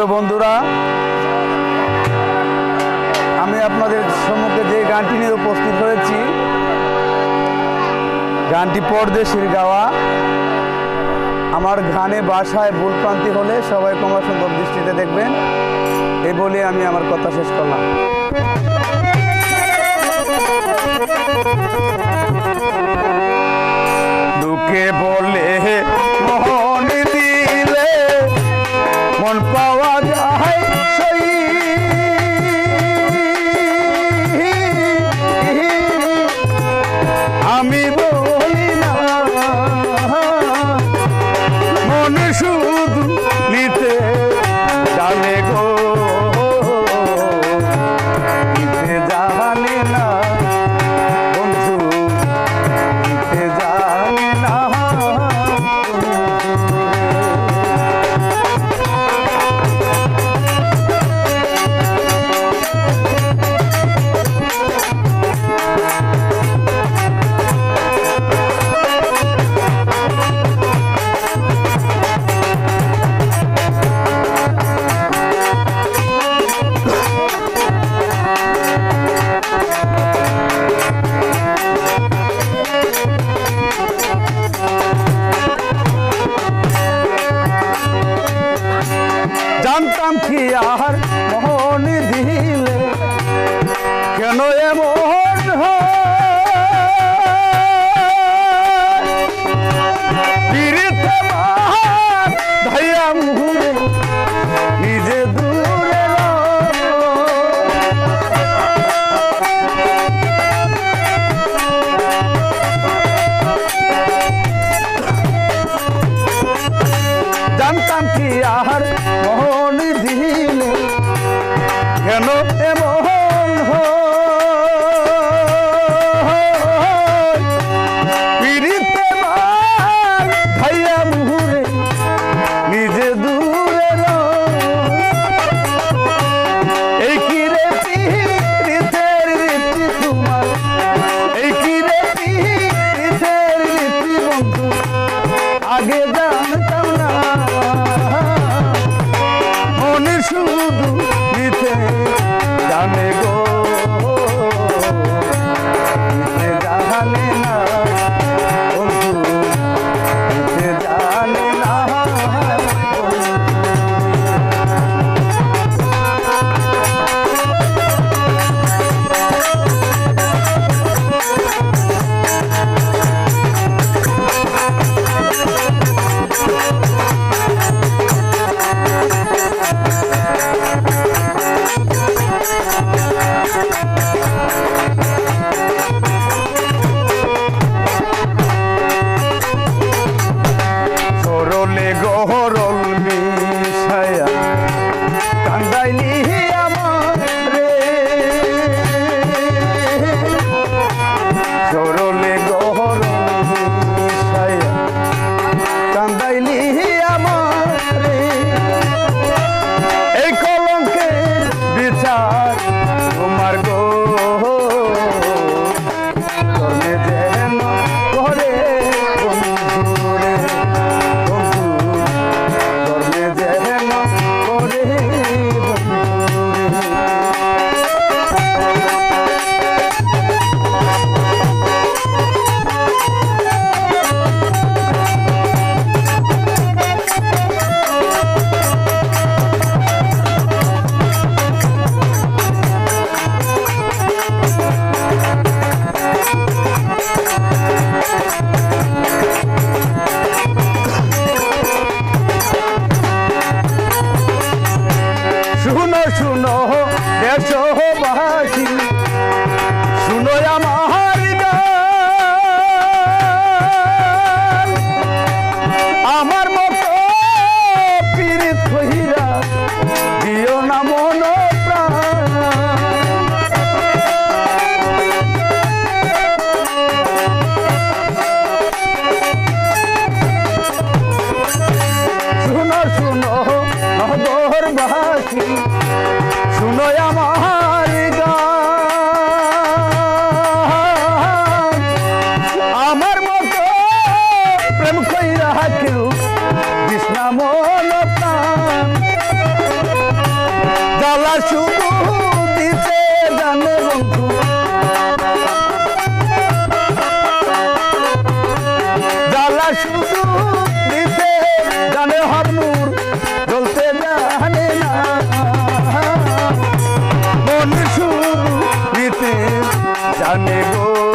প্রিয় বন্ধুরা, আমি আপনাদের সম্মুখে যে গানটি নিয়ে উপস্থিত হয়েছি, গানটি পরদেশের গাওয়া। আমার গানে বাসায় ভুলপ্রান্তি হলে সবাই কমার সুন্দর দৃষ্টিতে দেখবেন। এ বলে আমি আমার কথা শেষ করলাম। জানতাম কি আহারে মোহন দিলে কেন শুনো আমার আমার মতো পীড়িত হইরা দিও না মন শুনো শুনো বাসী। শুনো আমার নামলতা জ্বালা শুধু দিতে জানে বন্ধু। জ্বালা শুধু দিতে জানে হরমুর জ্বলতে জানে না। মন শুধু জানে গো।